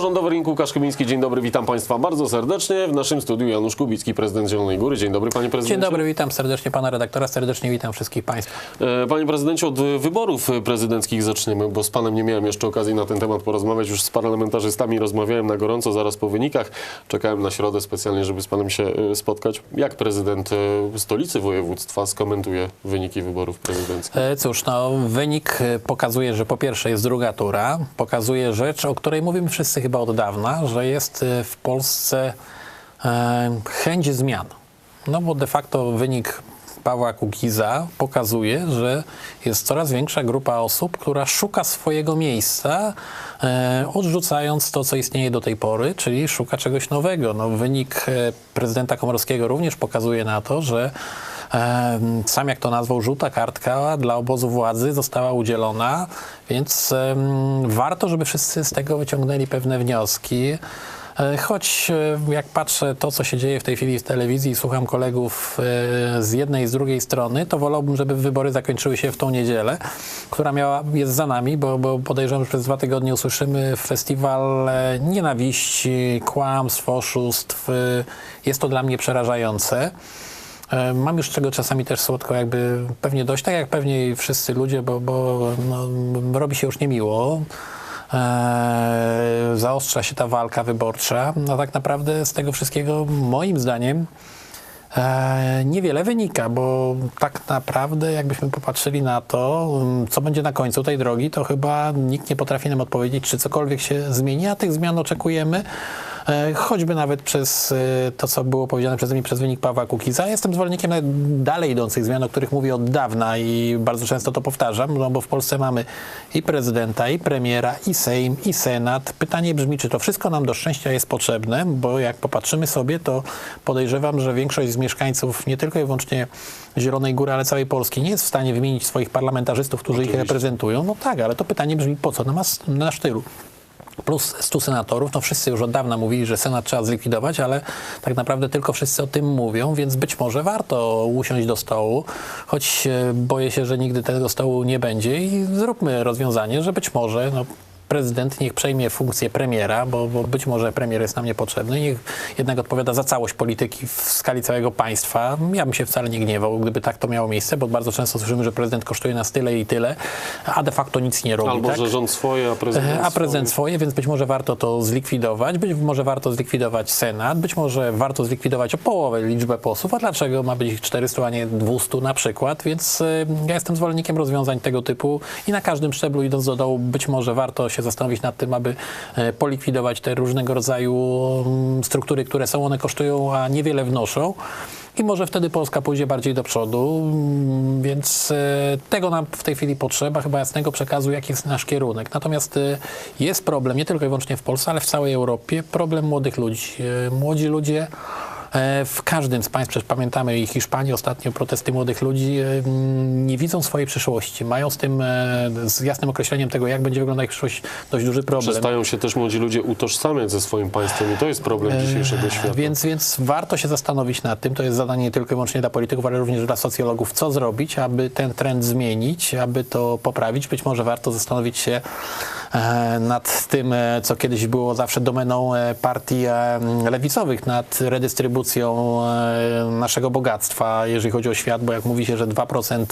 Samorządowy Rynku Łukasz Chybiński, dzień dobry, witam Państwa bardzo serdecznie. W naszym studiu Janusz Kubicki, prezydent Zielonej Góry. Dzień dobry, panie prezydencie. Dzień dobry, witam serdecznie pana redaktora, serdecznie witam wszystkich państwa. E, Panie prezydencie, od wyborów prezydenckich zaczniemy, bo z panem nie miałem jeszcze okazji na ten temat porozmawiać. Już z parlamentarzystami rozmawiałem na gorąco, zaraz po wynikach. Czekałem na środę specjalnie, żeby z panem się e, spotkać. Jak prezydent e, stolicy województwa skomentuje wyniki wyborów prezydenckich? Cóż, no, wynik pokazuje, że po pierwsze jest druga tura, pokazuje rzecz, o której mówimy wszyscy chyba od dawna, że jest e, w Polsce e, chęć zmian. No bo de facto wynik Pawła Kukiza pokazuje, że jest coraz większa grupa osób, która szuka swojego miejsca, e, odrzucając to, co istnieje do tej pory, czyli szuka czegoś nowego. No, wynik e, prezydenta Komorowskiego również pokazuje na to, że sam jak to nazwał, żółta kartka dla obozu władzy została udzielona, więc warto, żeby wszyscy z tego wyciągnęli pewne wnioski. E, Choć e, jak patrzę to, co się dzieje w tej chwili w telewizji i słucham kolegów e, z jednej i z drugiej strony, to wolałbym, żeby wybory zakończyły się w tą niedzielę, która miała, jest za nami, bo, bo podejrzewam, że przez dwa tygodnie usłyszymy festiwal nienawiści, kłamstw, oszustw. Jest to dla mnie przerażające. E, Mam już czego czasami też słodko jakby pewnie dość, tak jak pewnie wszyscy ludzie, bo, bo no, robi się już niemiło. E, zaostrza się ta walka wyborcza. No tak naprawdę z tego wszystkiego moim zdaniem e, niewiele wynika, bo tak naprawdę jakbyśmy popatrzyli na to, mm, co będzie na końcu tej drogi, to chyba nikt nie potrafi nam odpowiedzieć, czy cokolwiek się zmieni, a tych zmian oczekujemy. E, Choćby nawet przez e, to, co było powiedziane przeze mnie przez wynik Pawła Kukiza. Jestem zwolennikiem dalej idących zmian, o których mówię od dawna i bardzo często to powtarzam, no bo w Polsce mamy i prezydenta, i premiera, i Sejm, i Senat. Pytanie brzmi, czy to wszystko nam do szczęścia jest potrzebne, bo jak popatrzymy sobie, to podejrzewam, że większość z mieszkańców nie tylko i wyłącznie Zielonej Góry, ale całej Polski nie jest w stanie wymienić swoich parlamentarzystów, którzy ich Oczywiście. reprezentują. No tak, ale to pytanie brzmi, po co nam nas- nasz tylu? Plus 100 senatorów. No wszyscy już od dawna mówili, że Senat trzeba zlikwidować, ale tak naprawdę tylko wszyscy o tym mówią, więc być może warto usiąść do stołu, choć e, boję się, że nigdy tego stołu nie będzie i zróbmy rozwiązanie, że być może no, prezydent niech przejmie funkcję premiera, bo, bo być może premier jest nam niepotrzebny, niech jednak odpowiada za całość polityki w skali całego państwa. Ja bym się wcale nie gniewał, gdyby tak to miało miejsce, bo bardzo często słyszymy, że prezydent kosztuje nas tyle i tyle, a de facto nic nie robi. Albo, tak? że rząd swoje, a prezydent E, A prezydent swoje. swoje, więc być może warto to zlikwidować, być może warto zlikwidować Senat, być może warto zlikwidować o połowę liczbę posłów, a dlaczego ma być ich 400, a nie 200 na przykład, więc e, ja jestem zwolennikiem rozwiązań tego typu i na każdym szczeblu idąc do dołu być może warto się zastanowić nad tym, aby e, polikwidować te różnego rodzaju mm, struktury, które są, one kosztują, a niewiele wnoszą. I może wtedy Polska pójdzie bardziej do przodu, mm, więc e, tego nam w tej chwili potrzeba, chyba jasnego przekazu, jaki jest nasz kierunek. Natomiast e, jest problem, nie tylko i wyłącznie w Polsce, ale w całej Europie, problem młodych ludzi. Młodzi ludzie w każdym z państw, przecież pamiętamy i Hiszpanii ostatnio protesty młodych ludzi, e, nie widzą swojej przyszłości. Mają z tym, e, z jasnym określeniem tego, jak będzie wyglądać przyszłość, dość duży problem. Przestają się też młodzi ludzie utożsamiać ze swoim państwem i to jest problem dzisiejszego świata. E, Więc, więc warto się zastanowić nad tym, to jest zadanie nie tylko i wyłącznie dla polityków, ale również dla socjologów, co zrobić, aby ten trend zmienić, aby to poprawić. Być może warto zastanowić się e, nad tym, e, co kiedyś było zawsze domeną e, partii e, lewicowych, nad redystrybucją e, naszego bogactwa, jeżeli chodzi o świat, bo jak mówi się, że 2%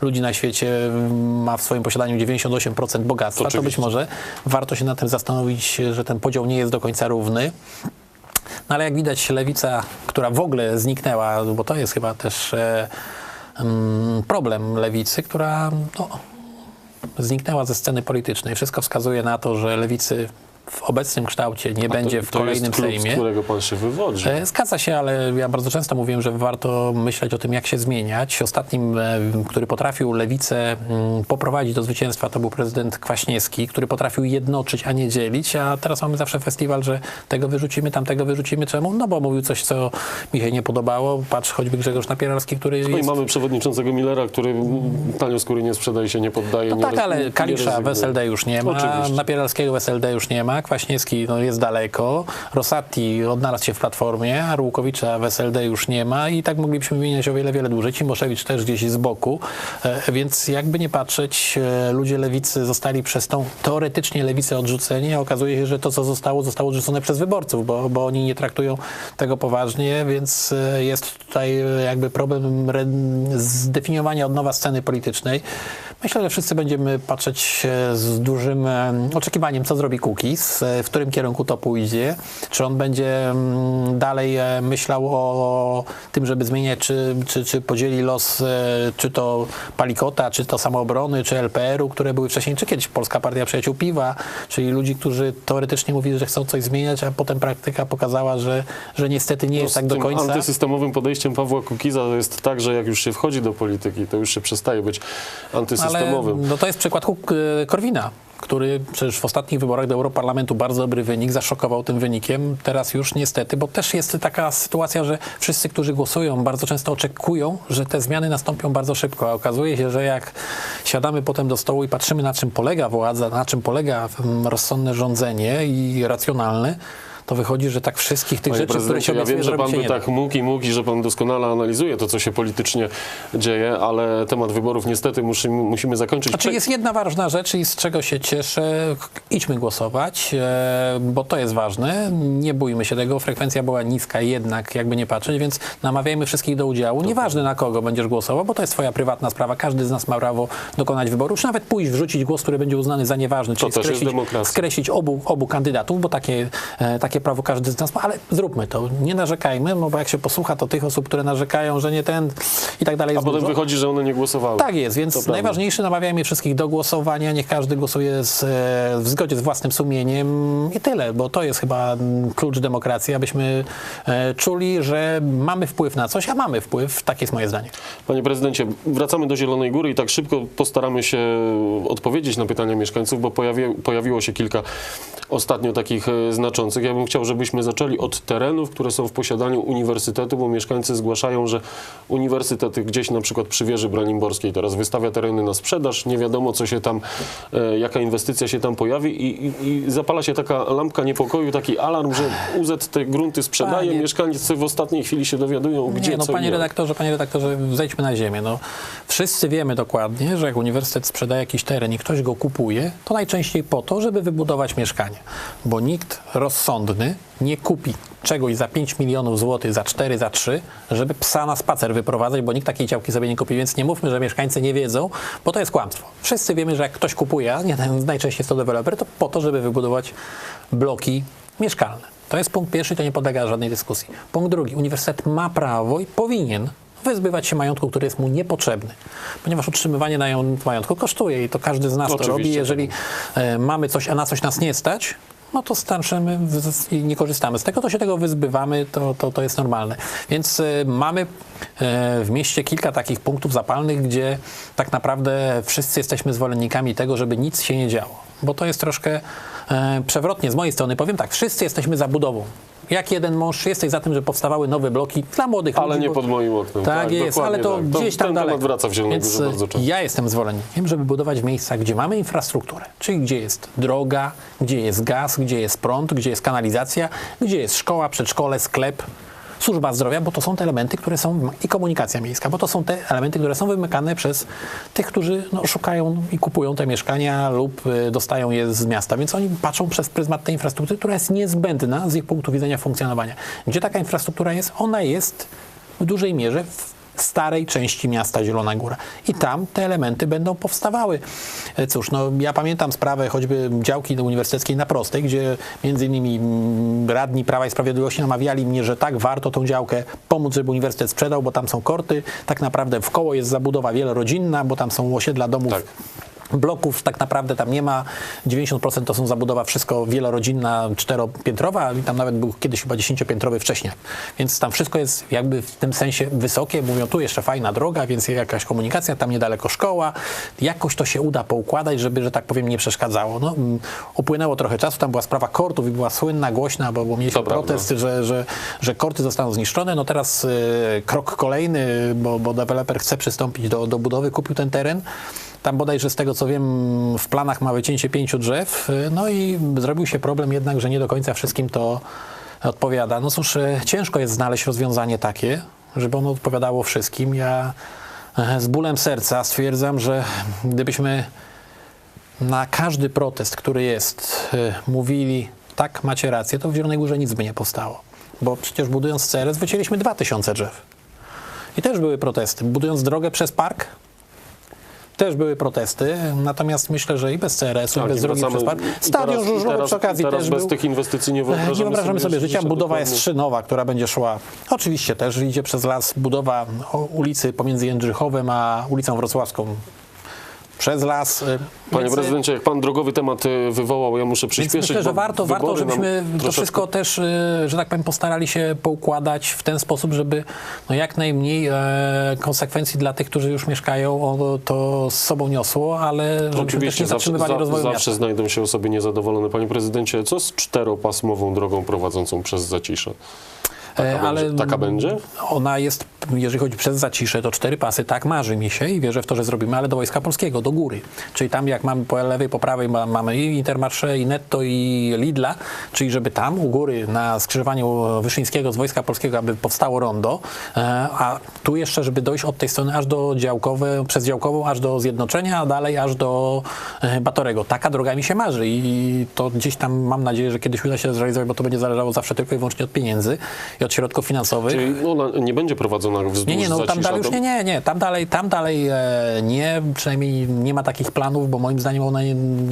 ludzi na świecie ma w swoim posiadaniu 98% bogactwa, to być Oczywiście. może warto się nad tym zastanowić, że ten podział nie jest do końca równy. No ale jak widać, lewica, która w ogóle zniknęła, bo to jest chyba też e, mm, problem lewicy, która no, zniknęła ze sceny politycznej. Wszystko wskazuje na to, że lewicy w obecnym kształcie nie będzie w to kolejnym jest klub, Sejmie. z którego pan się wywodzi. E, Zgadza się, ale ja bardzo często mówiłem, że warto myśleć o tym, jak się zmieniać. Ostatnim, e, który potrafił lewicę mm, poprowadzić do zwycięstwa, to był prezydent Kwaśniewski, który potrafił jednoczyć, a nie dzielić, a teraz mamy zawsze festiwal, że tego wyrzucimy, tamtego wyrzucimy. Czemu? No bo mówił coś, co mi się nie podobało. Patrz choćby Grzegorz Napieralski, który No i jest... mamy przewodniczącego Millera, który tanio skóry nie sprzedaje się, nie poddaje. No nie tak, ale Kalisza w. SLD już nie ma, Oczywiście. Napieralskiego w SLD już nie ma, Kwaśniewski no, jest daleko, Rosati odnalazł się w Platformie, a Arłukowicza w SLD już nie ma i tak moglibyśmy wymieniać o wiele, wiele dłużej. Cimoszewicz też gdzieś z boku, e, więc jakby nie patrzeć, e, ludzie lewicy zostali przez tą teoretycznie lewicę odrzuceni, a okazuje się, że to, co zostało, zostało odrzucone przez wyborców, bo, bo oni nie traktują tego poważnie, więc e, jest tutaj jakby problem zdefiniowania od nowa sceny politycznej. Myślę, że wszyscy będziemy patrzeć z dużym oczekiwaniem, co zrobi Kukiz, e, w którym kierunku to pójdzie. Czy on będzie dalej e, myślał o tym, żeby zmieniać, czy, czy, czy podzieli los, e, czy to Palikota, czy to Samoobrony, czy LPR-u, które były wcześniej, czy kiedyś Polska Partia Przyjaciół Piwa, czyli ludzi, którzy teoretycznie mówili, że chcą coś zmieniać, a potem praktyka pokazała, że, że niestety nie jest Z tak do końca. antysystemowym podejściem Pawła Kukiza jest tak, że jak już się wchodzi do polityki, to już się przestaje być Ale antysystemowym. no to jest przykład e, Korwina, który przecież w ostatnich wyborach do Europarlamentu bardzo dobry wynik, zaszokował tym wynikiem. Teraz już niestety, bo też jest taka sytuacja, że wszyscy, którzy głosują, bardzo często oczekują, że te zmiany nastąpią bardzo szybko, a okazuje się, że jak siadamy potem do stołu i patrzymy, na czym polega władza, na czym polega mm, rozsądne rządzenie i racjonalne, to wychodzi, że tak wszystkich tych Panie rzeczy, które się ja wiem, że pan by tak mógł i mógł i że pan doskonale analizuje to, co się politycznie dzieje, ale temat wyborów niestety musimy, musimy zakończyć. Znaczy jest jedna ważna rzecz i z czego się cieszę. Idźmy głosować, e, bo to jest ważne. Nie bójmy się tego. Frekwencja była niska jednak, jakby nie patrzeć, więc namawiajmy wszystkich do udziału. Nieważne na kogo będziesz głosował, bo to jest twoja prywatna sprawa. Każdy z nas ma prawo dokonać wyboru, czy nawet pójść, wrzucić głos, który będzie uznany za nieważny, czyli skreślić, skreślić obu, obu kandydatów, bo takie, e, takie prawo każdy z nas ma, ale zróbmy to. Nie narzekajmy, no bo jak się posłucha, to tych osób, które narzekają, że nie ten i tak dalej A potem dużo. wychodzi, że one nie głosowały. Tak jest, więc To prawda. najważniejsze namawiajmy wszystkich do głosowania, niech każdy głosuje z, e, w zgodzie z własnym sumieniem i tyle, bo to jest chyba klucz demokracji, abyśmy e, czuli, że mamy wpływ na coś, a mamy wpływ, takie jest moje zdanie. Panie prezydencie, wracamy do Zielonej Góry i tak szybko postaramy się odpowiedzieć na pytania mieszkańców, bo pojawi, pojawiło się kilka ostatnio takich e, znaczących. Ja bym chciał, żebyśmy zaczęli od terenów, które są w posiadaniu uniwersytetu, bo mieszkańcy zgłaszają, że uniwersytet gdzieś na przykład przy wieży Branimborskiej teraz wystawia tereny na sprzedaż, nie wiadomo co się tam, e, jaka inwestycja się tam pojawi i, i, i zapala się taka lampka niepokoju, taki alarm, że UZ te grunty sprzedaje, Panie- mieszkańcy w ostatniej chwili się dowiadują, gdzie nie, no, co panie jak. redaktorze, panie redaktorze, zejdźmy na ziemię. No, wszyscy wiemy dokładnie, że jak uniwersytet sprzedaje jakiś teren i ktoś go kupuje, to najczęściej po to, żeby wybudować mieszkanie. Bo nikt rozsądny nie kupi czegoś za 5 milionów złotych, za 4, za 3, żeby psa na spacer wyprowadzać, bo nikt takiej działki sobie nie kupi, więc nie mówmy, że mieszkańcy nie wiedzą, bo to jest kłamstwo. Wszyscy wiemy, że jak ktoś kupuje, a nie, najczęściej jest to deweloper, to po to, żeby wybudować bloki mieszkalne. To jest punkt pierwszy, to nie podlega żadnej dyskusji. Punkt drugi, uniwersytet ma prawo i powinien wyzbywać się majątku, który jest mu niepotrzebny, ponieważ utrzymywanie majątku kosztuje i to każdy z nas to Oczywiście, robi. Jeżeli tak. e, mamy coś, a na coś nas nie stać, no to starczymy i nie korzystamy z tego, to się tego wyzbywamy, to, to, to jest normalne. Więc e, mamy e, w mieście kilka takich punktów zapalnych, gdzie tak naprawdę wszyscy jesteśmy zwolennikami tego, żeby nic się nie działo, bo to jest troszkę e, przewrotnie z mojej strony. Powiem tak, wszyscy jesteśmy za budową. Jak jeden mąż, jesteś za tym, że powstawały nowe bloki dla młodych Ale ludzi. nie bo- pod moim oknem. tak, jest, dokładnie ale to tak. gdzieś tam ten daleko. temat wraca w Więc bardzo często. ja jestem zwolennikiem, żeby budować w miejscach, gdzie mamy infrastrukturę, czyli gdzie jest droga, gdzie jest gaz, gdzie jest prąd, gdzie jest kanalizacja, gdzie jest szkoła, przedszkole, sklep, służba zdrowia, bo to są te elementy, które są i komunikacja miejska, bo to są te elementy, które są wymykane przez tych, którzy no, szukają i kupują te mieszkania lub y, dostają je z miasta, więc oni patrzą przez pryzmat tej infrastruktury, która jest niezbędna z ich punktu widzenia funkcjonowania. Gdzie taka infrastruktura jest? Ona jest w dużej mierze w starej części miasta Zielona Góra. I tam te elementy będą powstawały. E, Cóż, no ja pamiętam sprawę choćby działki uniwersyteckiej na Prostej, gdzie między innymi mm, radni Prawa i Sprawiedliwości namawiali mnie, że tak, warto tą działkę pomóc, żeby uniwersytet sprzedał, bo tam są korty. Tak naprawdę w koło jest zabudowa wielorodzinna, bo tam są osiedla domów Tak. Bloków tak naprawdę tam nie ma. 90% to są zabudowa wszystko wielorodzinna, czteropiętrowa i tam nawet był kiedyś chyba dziesięciopiętrowy wcześniej. Więc tam wszystko jest jakby w tym sensie wysokie. Mówią, tu jeszcze fajna droga, więc jakaś komunikacja, tam niedaleko szkoła. Jakoś to się uda poukładać, żeby, że tak powiem, nie przeszkadzało. No, mm, upłynęło trochę czasu, tam była sprawa kortów i była słynna, głośna, bo, bo mieliśmy protest, że, że, że korty zostaną zniszczone. No teraz y, krok kolejny, bo, bo deweloper chce przystąpić do, do budowy, kupił ten teren. Tam bodajże z tego co wiem, w planach ma wycięcie pięciu drzew, no i zrobił się problem jednak, że nie do końca wszystkim to odpowiada. No cóż, y, ciężko jest znaleźć rozwiązanie takie, żeby ono odpowiadało wszystkim. Ja e, z bólem serca stwierdzam, że gdybyśmy na każdy protest, który jest, y, mówili, tak, macie rację, to w Zielonej Górze nic by nie powstało. Bo przecież budując CRS wycięliśmy 2000 drzew. I też były protesty. Budując drogę przez park, też były protesty. Natomiast myślę, że i bez CRS-u, i Tak, bez wracamy- przez Stadion żużlowy przy okazji teraz też bez był. tych inwestycji nie wyobrażamy, Nie wyobrażamy sobie życia. życia Budowa jest szynowa, która będzie szła. Oczywiście też idzie przez las budowa ulicy pomiędzy Jędrzychowem a ulicą Wrocławską. Przez las. y, Panie Więc, y, prezydencie, jak pan drogowy temat y, wywołał, ja muszę Więc przyspieszyć. myślę, że warto, warto żebyśmy to troszeczkę- wszystko też, że tak powiem, postarali się poukładać w ten sposób, żeby no jak najmniej e, konsekwencji dla tych, którzy już mieszkają, to z sobą niosło, ale żebyśmy też nie zawsze, zatrzymywali za, rozwoju zawsze miasta. znajdą się osoby niezadowolone. Panie prezydencie, co z czteropasmową drogą prowadzącą przez Zacisze? E, Taka będzie- taka będzie? Ona jest, jeżeli chodzi przez zacisze, to cztery pasy, tak marzy mi się i wierzę w to, że zrobimy, ale do Wojska Polskiego, do góry. Czyli tam jak mamy po lewej, po prawej ma, mamy i Intermarché, i Netto, i Lidla, czyli żeby tam u góry na skrzyżowaniu Wyszyńskiego z Wojska Polskiego, aby powstało rondo, e, a tu jeszcze, żeby dojść od tej strony aż do działkowe, przez działkową, aż do Zjednoczenia, a dalej aż do e, Batorego. Taka droga mi się marzy i to gdzieś tam mam nadzieję, że kiedyś uda się zrealizować, bo to będzie zależało zawsze tylko i wyłącznie od pieniędzy i od środków finansowych. Czyli ona nie będzie prowadzona wzdłuż Nie, nie, no tam dalej już nie, nie, nie, tam dalej, tam dalej e, nie, przynajmniej nie ma takich planów, bo moim zdaniem one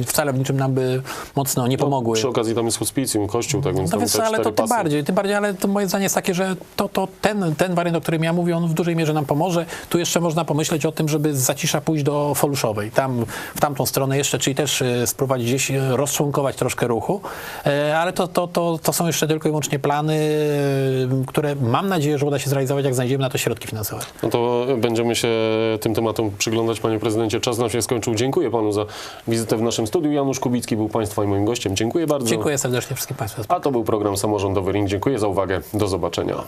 wcale w niczym nam by mocno nie pomogły. Przy okazji tam jest hospicjum, kościół, tak więc No tam te ale to tym bardziej, tym bardziej, ale to moje zdanie jest takie, że to, to ten, ten wariant, o którym ja mówię, on w dużej mierze nam pomoże. Tu jeszcze można pomyśleć o tym, żeby z Zacisza pójść do Foluszowej, tam, w tamtą stronę jeszcze, czyli też e, spróbować gdzieś e, rozczłonkować troszkę ruchu, E, ale to, to, to, to są jeszcze tylko i wyłącznie plany, które mam nadzieję, że uda się zrealizować, jak znajdziemy na to środki finansowe. No to będziemy się tym tematom przyglądać, panie prezydencie. Czas nam się skończył. Dziękuję panu za wizytę w naszym studiu. Janusz Kubicki był państwa i moim gościem. Dziękuję bardzo. Dziękuję serdecznie wszystkim Państwu. A to był program Samorządowy Ring. Dziękuję za uwagę. Do zobaczenia.